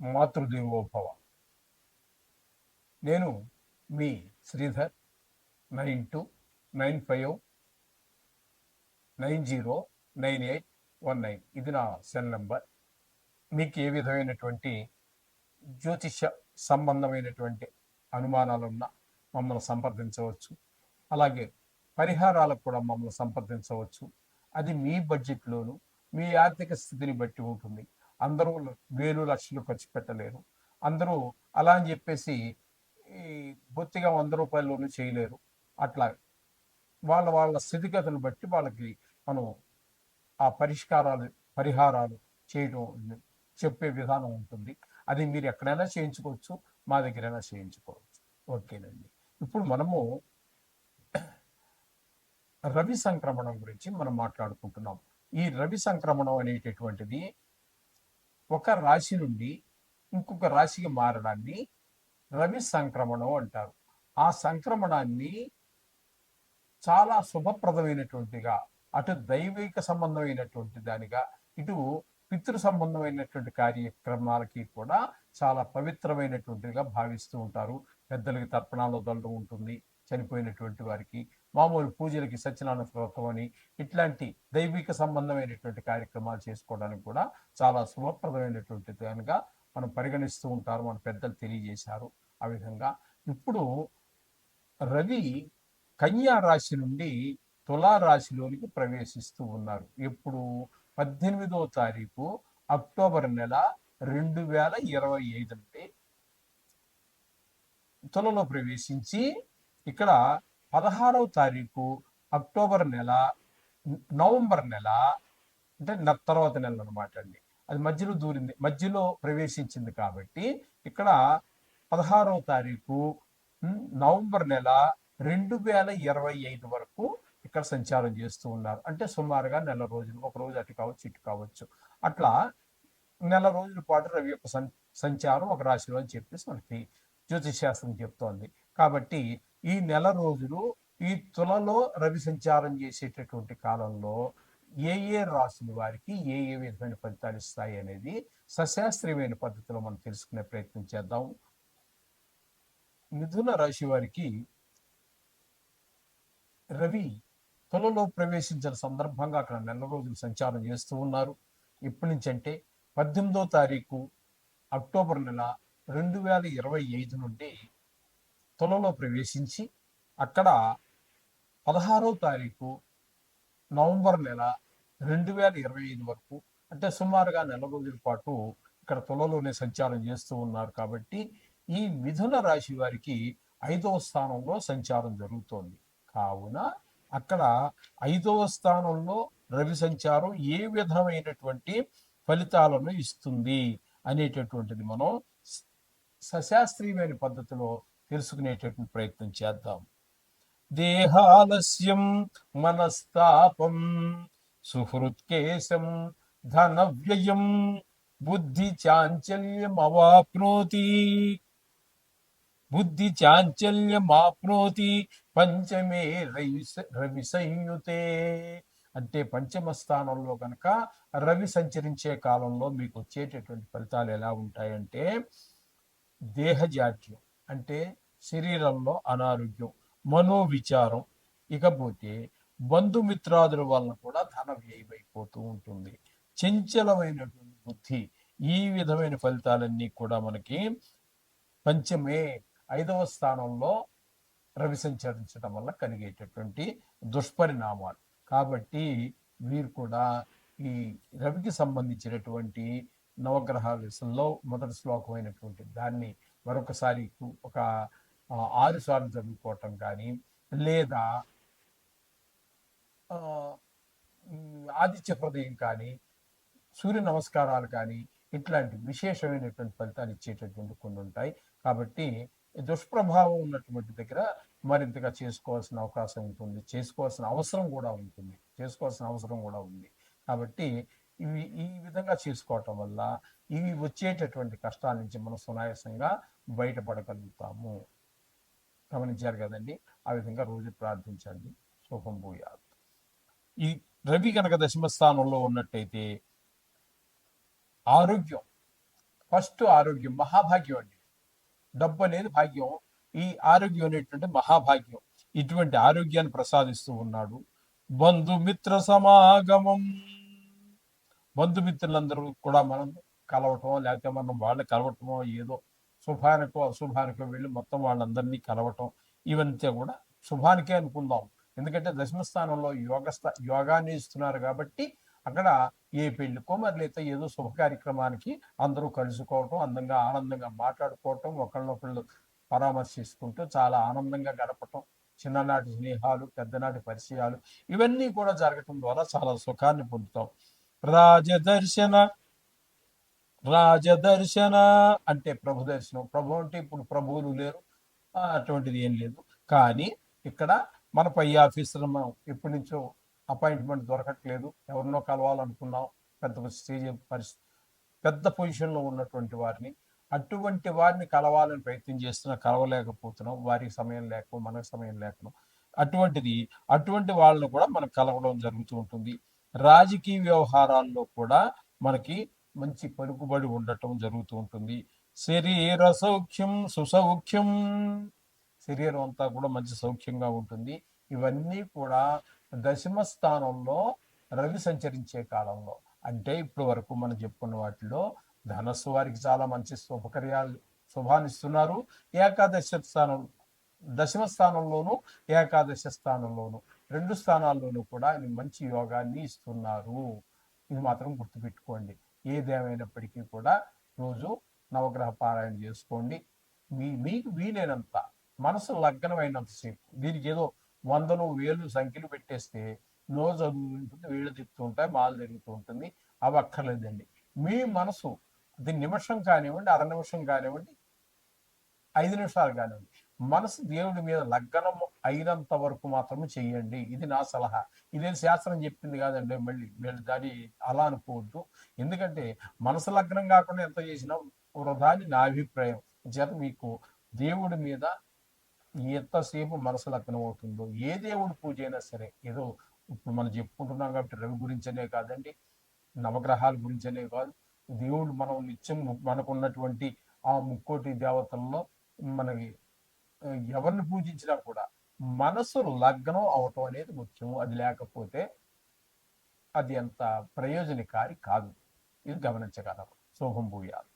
మాతృదేవోభవ. నేను మీ Sridhar nine two nine five nine zero nine eight one nine. ఇది నా cell number. మీకు ఏ విధమైనటువంటి జ్యోతిష సంబంధమైనటువంటి అనుమానాలున్నా మమ్మల్ని సంప్రదించవచ్చు. అలాగే పరిహారాలకు కూడా మమ్మల్ని సంప్రదించవచ్చు. అది మీ బడ్జెట్లోను మీ ఆర్థిక స్థితిని బట్టి ఉంటుంది. అందరూ వేలు లక్షలు ఖర్చు పెట్టలేరు. అందరూ అలా అని చెప్పేసి ఈ బొత్తిగా వంద రూపాయల్లోనూ చేయలేరు. అట్లా వాళ్ళ వాళ్ళ స్థితిగతులను బట్టి వాళ్ళకి మనం ఆ పరిష్కారాలు పరిహారాలు చేయడం చెప్పే విధానం ఉంటుంది. అది మీరు ఎక్కడైనా చేయించుకోవచ్చు మా దగ్గరైనా చేయించుకోవచ్చు. ఓకేనండి. ఇప్పుడు మనము రవి సంక్రమణం గురించి మనం మాట్లాడుకుంటున్నాం. ఈ రవి సంక్రమణం అనేటటువంటిది ఒక రాశి నుండి ఇంకొక రాశికి మారడాన్ని రవి సంక్రమణం అంటారు. ఆ సంక్రమణాన్ని చాలా శుభప్రదమైనటువంటిగా అటు దైవిక సంబంధమైనటువంటి దానిగా ఇటు పితృ సంబంధమైనటువంటి కార్యక్రమాలకి కూడా చాలా పవిత్రమైనటువంటిగా భావిస్తూ ఉంటారు. పెద్దలకి తర్పణాలు దొరడం ఉంటుంది. చనిపోయినటువంటి వారికి మామూలు పూజలకి సత్యనారాయణ వ్రతం అని ఇట్లాంటి దైవిక సంబంధమైనటువంటి కార్యక్రమాలు చేసుకోవడానికి కూడా చాలా శుభప్రదమైనటువంటి దానిగా మనం పరిగణిస్తూ ఉంటారు మన పెద్దలు తెలియజేశారు. ఆ విధంగా ఇప్పుడు రవి కన్యా రాశి నుండి తులా రాశిలోనికి ప్రవేశిస్తూ ఉన్నారు. ఇప్పుడు పద్దెనిమిదో తారీఖు అక్టోబర్ నెల రెండు వేల ఇరవై ఐదు నుండి తులలో ప్రవేశించి ఇక్కడ పదహారవ తారీఖు అక్టోబర్ నెల నవంబర్ నెల అంటే తర్వాత నెల అనమాట అండి. అది మధ్యలో దూరింది మధ్యలో ప్రవేశించింది కాబట్టి ఇక్కడ పదహారవ తారీఖు నవంబర్ నెల రెండు వేల ఇరవై ఐదు వరకు ఇక్కడ సంచారం చేస్తూ ఉన్నారు. అంటే సుమారుగా నెల రోజులు ఒక రోజు అటు కావచ్చు ఇటు కావచ్చు. అట్లా నెల రోజుల పాటు రవి యొక్క సంచారం ఒక రాశిలో అని చెప్పేసి మనకి జ్యోతిష్ శాస్త్రం చెప్తోంది. కాబట్టి ఈ నెల రోజులు ఈ తులలో రవి సంచారం చేసేటటువంటి కాలంలో ఏ ఏ రాశుల వారికి ఏ ఏ విధమైన ఫలితాలు ఇస్తాయి అనేది సశాస్త్రీయమైన పద్ధతిలో మనం తెలుసుకునే ప్రయత్నం చేద్దాం. మిథున రాశి వారికి రవి తులలో ప్రవేశించిన సందర్భంగా అక్కడ నెల రోజులు సంచారం చేస్తూ ఉన్నారు. ఇప్పటి నుంచి అంటే పద్దెనిమిదో తారీఖు అక్టోబర్ నెల రెండు వేల ఇరవై ఐదు నుండి తులలో ప్రవేశించి అక్కడ పదహారో తారీఖు నవంబర్ నెల రెండు వేల ఇరవై ఐదు వరకు అంటే సుమారుగా నెల రోజుల పాటు ఇక్కడ తులలోనే సంచారం చేస్తూ ఉన్నారు కాబట్టి ఈ మిథున రాశి వారికి ఐదవ స్థానంలో సంచారం జరుగుతోంది. కావున అక్కడ ఐదవ స్థానంలో రవి సంచారం ఏ విధమైనటువంటి ఫలితాలను ఇస్తుంది అనేటటువంటిది మనం సశాస్త్రీయమైన పద్ధతిలో తెలుసుకునేటటువంటి ప్రయత్నం చేద్దాం. దేహాలస్యం మనస్తాపం సుహృత్కేశం ధన వ్యయం బుద్ధి చాంచల్యం అవాప్నోతి బుద్ధి చాంచల్యం ఆప్నోతి పంచమే రవి సంయుతే. అంటే పంచమ స్థానంలో కనుక రవి సంచరించే కాలంలో మీకు వచ్చేటటువంటి ఫలితాలు ఎలా ఉంటాయంటే దేహజాడ్యం. అంటే శరీరంలో అనారోగ్యం మనోవిచారం ఇకపోతే బంధుమిత్రాదుల వలన కూడా ధన వ్యయమైపోతూ ఉంటుంది. చంచలమైనటువంటి బుద్ధి ఈ విధమైన ఫలితాలన్నీ కూడా మనకి పంచమే ఐదవ స్థానంలో రవి సంచరించడం వల్ల కలిగేటటువంటి దుష్పరిణామాలు. కాబట్టి వీరు కూడా ఈ రవికి సంబంధించినటువంటి నవగ్రహాలలో మొదటి శ్లోకమైనటువంటి దాన్ని మరొకసారి ఒక ఆరు సార్లు చదువుకోవటం కానీ లేదా ఆదిత్య హృదయం కానీ సూర్య నమస్కారాలు కానీ ఇట్లాంటి విశేషమైనటువంటి ఫలితాలు ఇచ్చేటటువంటి కొన్ని ఉంటాయి. కాబట్టి దుష్ప్రభావం ఉన్నటువంటి దగ్గర మరింతగా చేసుకోవాల్సిన అవకాశం ఉంటుంది. చేసుకోవాల్సిన అవసరం కూడా ఉంటుంది. చేసుకోవాల్సిన అవసరం కూడా ఉంది. కాబట్టి ఇవి ఈ విధంగా చేసుకోవటం వల్ల ఇవి వచ్చేటటువంటి కష్టాల నుంచి మనం సునాయాసంగా బయటపడగలుగుతాము. గమనించారు కదండి. ఆ విధంగా రోజు ప్రార్థించండి. శుభం భూయాత్. ఈ రవి కనుక దశమ స్థానంలో ఉన్నట్టయితే ఆరోగ్యం ఫస్ట్ ఆరోగ్యం మహాభాగ్యం అండి. డబ్బు అనేది భాగ్యం. ఈ ఆరోగ్యం అనేటువంటి మహాభాగ్యం. ఇటువంటి ఆరోగ్యాన్ని ప్రసాదిస్తూ ఉన్నాడు. బంధుమిత్ర సమాగమం. బంధుమిత్రులందరూ కూడా మనం కలవటం లేకపోతే మనం వాళ్ళని కలవటమో ఏదో శుభానికో అశుభానికో వెళ్ళి మొత్తం వాళ్ళందరినీ కలవటం ఇవంతా కూడా శుభానికే అనుకుందాం. ఎందుకంటే దశమ స్థానంలో యోగ స్థా- యోగాన్ని ఇస్తున్నారు కాబట్టి అక్కడ ఏ పెళ్ళికో మరి లేకపోతే ఏదో శుభ కార్యక్రమానికి అందరూ కలుసుకోవటం అందంగా ఆనందంగా మాట్లాడుకోవటం ఒకళ్ళనొకళ్ళు పరామర్శించుకుంటూ చాలా ఆనందంగా గడపటం చిన్ననాటి స్నేహాలు పెద్దనాటి పరిచయాలు ఇవన్నీ కూడా జరగటం ద్వారా చాలా సుఖాన్ని పొందుతాం. రాజదర్శన రాజదర్శన అంటే ప్రభు దర్శనం. ప్రభు అంటే ఇప్పుడు ప్రభువులు లేరు. అటువంటిది ఏం లేదు. కానీ ఇక్కడ మన పై ఆఫీసర్ మనం ఎప్పటి నుంచో అపాయింట్మెంట్ దొరకట్లేదు. ఎవరినో కలవాలనుకున్నాం. పెద్ద స్టేజ్ పరిస్థితి పెద్ద పొజిషన్లో ఉన్నటువంటి వారిని అటువంటి వారిని కలవాలని ప్రయత్నం చేస్తున్నా కలవలేకపోతున్నాం. వారికి సమయం లేక మనకు సమయం లేకను అటువంటిది అటువంటి వాళ్ళని కూడా మనం కలవడం జరుగుతూ ఉంటుంది. రాజకీయ వ్యవహారాల్లో కూడా మనకి మంచి పలుకుబడి ఉండటం జరుగుతూ ఉంటుంది. శరీర సౌఖ్యం సుసౌఖ్యం శరీరం అంతా కూడా మంచి సౌఖ్యంగా ఉంటుంది. ఇవన్నీ కూడా దశమ స్థానంలో రవి సంచరించే కాలంలో. అంటే ఇప్పటి వరకు మనం చెప్పుకున్న వాటిలో ధనస్సు వారికి చాలా మంచి శుభకర్యాలు శుభాన్ని ఇస్తున్నారు. ఏకాదశ స్థానం దశమ స్థానంలోను ఏకాదశ స్థానంలోను రెండు స్థానాల్లోనూ కూడా మంచి యోగాన్ని ఇస్తున్నారు. ఇది మాత్రం గుర్తుపెట్టుకోండి. ఏదేమైనప్పటికీ కూడా రోజు నవగ్రహ పారాయణ చేసుకోండి. మీ మీకు వీలైనంత మనసు లగ్నమైనంతసేపు దీనికి ఏదో వందలు వేలు సంఖ్యలు పెట్టేస్తే నో చదువు ఉంటుంది వీళ్ళు తిప్పుతూ ఉంటాయి మాలు తిరుగుతూ ఉంటుంది అవి అక్కర్లేదండి మీ మనసు అది నిమిషం కానివ్వండి అర నిమిషం కానివ్వండి ఐదు నిమిషాలు కానివ్వండి మనసు దేవుడి మీద లగ్నం అయినంత వరకు మాత్రమే చెయ్యండి ఇది నా సలహా. ఇదేం శాస్త్రం చెప్పింది కాదండి మళ్ళీ. మీరు దాన్ని అలా అనుకోవద్దు. ఎందుకంటే మనసు లగ్నం కాకుండా ఎంత చేసినా వృధా అని నా అభిప్రాయం. చేత మీకు దేవుడి మీద ఎంతసేపు మనసు లగ్నం అవుతుందో ఏ దేవుడి పూజ అయినా సరే ఏదో ఇప్పుడు మనం చెప్పుకుంటున్నాం కాబట్టి రవి గురించనే కాదండి నవగ్రహాల గురించనే కాదు. దేవుడు మనం నిత్యం మనకున్నటువంటి ఆ ముక్కోటి దేవతల్లో మనకి ఎవరిని పూజించినా కూడా మనసు లగ్నం అవటం అనేది ముఖ్యం. అది లేకపోతే అది అంత ప్రయోజనకారి కాదు. ఇది గమనించగలం. శోభం భూయాలు